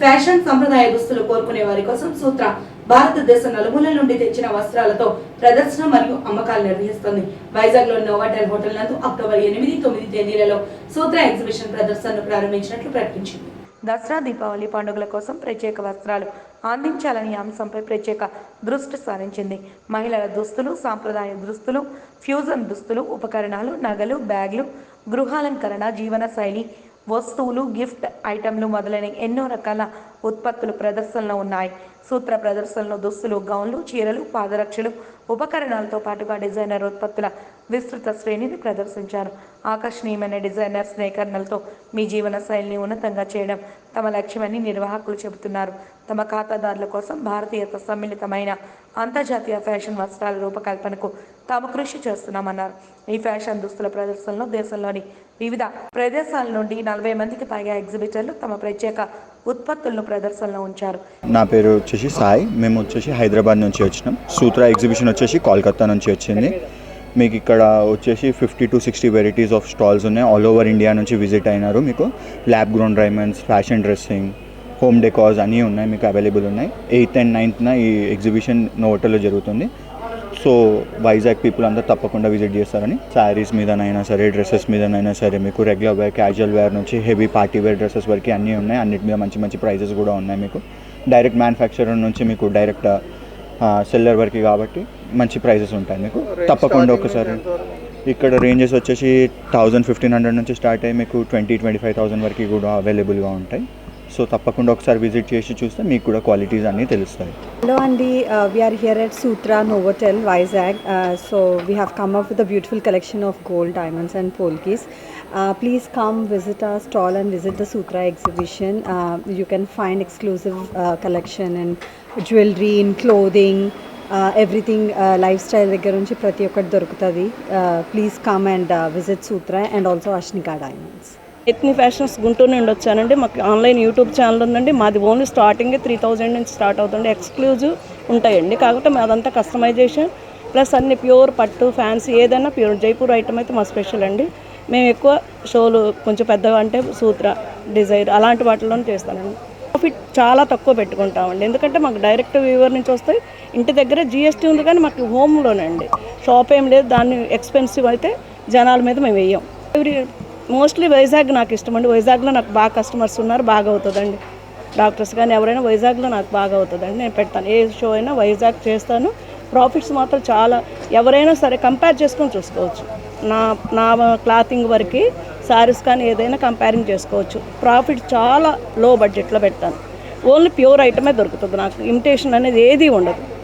Fashion సంప్రదాయ దుస్తులు కోరుకునే వారి కోసం సూత్ర భారతదేశ నలుమూలల నుండి తెచ్చిన వస్త్రాలతో ప్రదర్శన మరియు అమ్మకాలు నిర్వహిస్తుంది. వైజాగ్లో నోవాటెల్ హోటల్ నందు అక్టోబర్ ఎనిమిది తొమ్మిది తేదీలలో సూత్ర ఎగ్జిబిషన్ ప్రదర్శనను ప్రారంభించినట్లు ప్రకటించింది. దసరా దీపావళి పండుగల కోసం ప్రత్యేక వస్త్రాలు అందించాలని అంశంపై ప్రత్యేక దృష్టి సారించింది. మహిళల దుస్తులు సాంప్రదాయ దుస్తులు ఫ్యూజన్ దుస్తులు ఉపకరణాలు నగలు బ్యాగ్లు గృహాలంకరణ జీవన శైలి వస్తువులు గిఫ్ట్ ఐటెంలు మొదలైన ఎన్నో రకాల ఉత్పత్తులు ప్రదర్శనలో ఉన్నాయి. సూత్ర ప్రదర్శనలో దుస్తులు గౌన్లు చీరలు పాదరక్షలు ఉపకరణాలతో పాటుగా డిజైనర్ ఉత్పత్తుల విస్తృత శ్రేణిని ప్రదర్శించారు. ఆకర్షణీయమైన డిజైనర్ స్నేకరణలతో మీ జీవన శైలిని ఉన్నతంగా చేయడం తమ లక్ష్యమని నిర్వాహకులు చెబుతున్నారు. తమ ఖాతాదారుల కోసం భారతీయత సమ్మిళితమైన అంతర్జాతీయ ఫ్యాషన్ వస్త్రాల రూపకల్పనకు తాము కృషి చేస్తున్నామన్నారు. ఈ ఫ్యాషన్ దుస్తుల ప్రదర్శనలో దేశంలోని వివిధ ప్రదేశాల నుండి నలభై మందికి పైగా ఎగ్జిబిటర్లు తమ ప్రత్యేక ఉత్పత్తులను ప్రదర్శనలో ఉంచారు. నా పేరు వచ్చేసి సాయి. మేము వచ్చేసి హైదరాబాద్ నుంచి వచ్చినాం. సూత్ర ఎగ్జిబిషన్ వచ్చేసి కోల్కతా నుంచి వచ్చింది. మీకు ఇక్కడ వచ్చేసి fifty to sixty varieties of stalls ఉన్నాయి. ఆల్ ఓవర్ ఇండియా నుంచి విజిట్ అయినారు మీకు. Lab grown diamonds fashion dressing home decors అన్నీ ఉన్నాయి. మీకు అవైలబుల్ ఉన్నాయి. ఎయిత్ అండ్ నైన్త్న ఈ ఎగ్జిబిషన్ నోటల్లో జరుగుతుంది. సో వైజాగ్ పీపుల్ అందరూ తప్పకుండా విజిట్ చేస్తారని. శారీస్ మీదనైనా సరే డ్రెస్సెస్ మీదనైనా సరే మీకు రెగ్యులర్ వేర్ క్యాజువల్ వేర్ నుంచి హెవీ పార్టీ వేర్ డ్రెస్సెస్ వరకు అన్నీ ఉన్నాయి. అన్నిటి మీద మంచి మంచి ప్రైజెస్ కూడా ఉన్నాయి మీకు. డైరెక్ట్ మ్యానుఫ్యాక్చరర్ నుంచి మీకు డైరెక్ట్ సెల్లర్ వరకు కాబట్టి మంచి ప్రైజెస్ ఉంటాయి మీకు. తప్పకుండా ఒకసారి ఇక్కడ రేంజెస్ వచ్చేసి థౌజండ్ ఫిఫ్టీన్ హండ్రెడ్ నుంచి స్టార్ట్ అయ్యి మీకు ట్వంటీ ట్వంటీ ఫైవ్ థౌసండ్ వరకు కూడా అవైలబుల్గా ఉంటాయి. సో తప్పకుండా ఒకసారి విజిట్ చేసి చూస్తే మీకు కూడా క్వాలిటీస్ అన్ని తెలుస్తాయి. హలో అండి we're here at Sutra Novotel Vizag so we have come up with beautiful collection of gold diamonds and polkis please come visit a stall and visit the Sutra exhibition you can find exclusive collection and jewellery in clothing everything lifestyle దగ్గర నుంచి ప్రతి ఒక్కటి దొరుకుతుంది. Please come and visit Sutra and also Ashnika diamonds ethnic fashions Guntur నుండి వచ్చానండి మాకు online YouTube channel ఉందండి. మాది ఓన్లీ స్టార్టింగ్ త్రీ థౌజండ్ నుంచి స్టార్ట్ అవుతుంది ఎక్స్క్లూజివ్ ఉంటాయండి. కాకపోతే మాదంతా కస్టమైజేషన్ ప్లస్ అన్ని ప్యూర్ పట్టు ఫ్యాన్సీ ఏదైనా ప్యూర్ జైపూర్ ఐటమ్ అయితే మా స్పెషల్ అండి. మేము ఎక్కువ షోలు కొంచెం పెద్దగా అంటే సూత్ర డిజైర్ అలాంటి వాటిలోనే చేస్తానండి. ప్రాఫిట్ చాలా తక్కువ పెట్టుకుంటామండి. ఎందుకంటే మాకు డైరెక్ట్ వ్యూవర్ నుంచి వస్తాయి ఇంటి దగ్గర జిఎస్టీ ఉంది కానీ మాకు హోమ్లోనండి షాప్ ఏం లేదు. దాన్ని ఎక్స్పెన్సివ్ అయితే జనాల మీద మేము వేయం ఎవ్రీ మోస్ట్లీ వైజాగ్ నాకు ఇష్టం అండి. వైజాగ్లో నాకు బాగా కస్టమర్స్ ఉన్నారు బాగా అవుతుందండి. డాక్టర్స్ కానీ ఎవరైనా వైజాగ్లో నాకు బాగా అవుతుందండి. నేను పెడతాను. ఏ షో అయినా వైజాగ్ చేస్తాను. ప్రాఫిట్స్ మాత్రం చాలా ఎవరైనా సరే కంపేర్ చేసుకొని చూసుకోవచ్చు. నా నా క్లాతింగ్ వరకు శారీస్ కానీ ఏదైనా కంపేరింగ్ చేసుకోవచ్చు. ప్రాఫిట్ చాలా లో బడ్జెట్లో పెడతాను ఓన్లీ ప్యూర్ ఐటమే దొరుకుతుంది నాకు. ఇమిటేషన్ అనేది ఏది ఉండదు.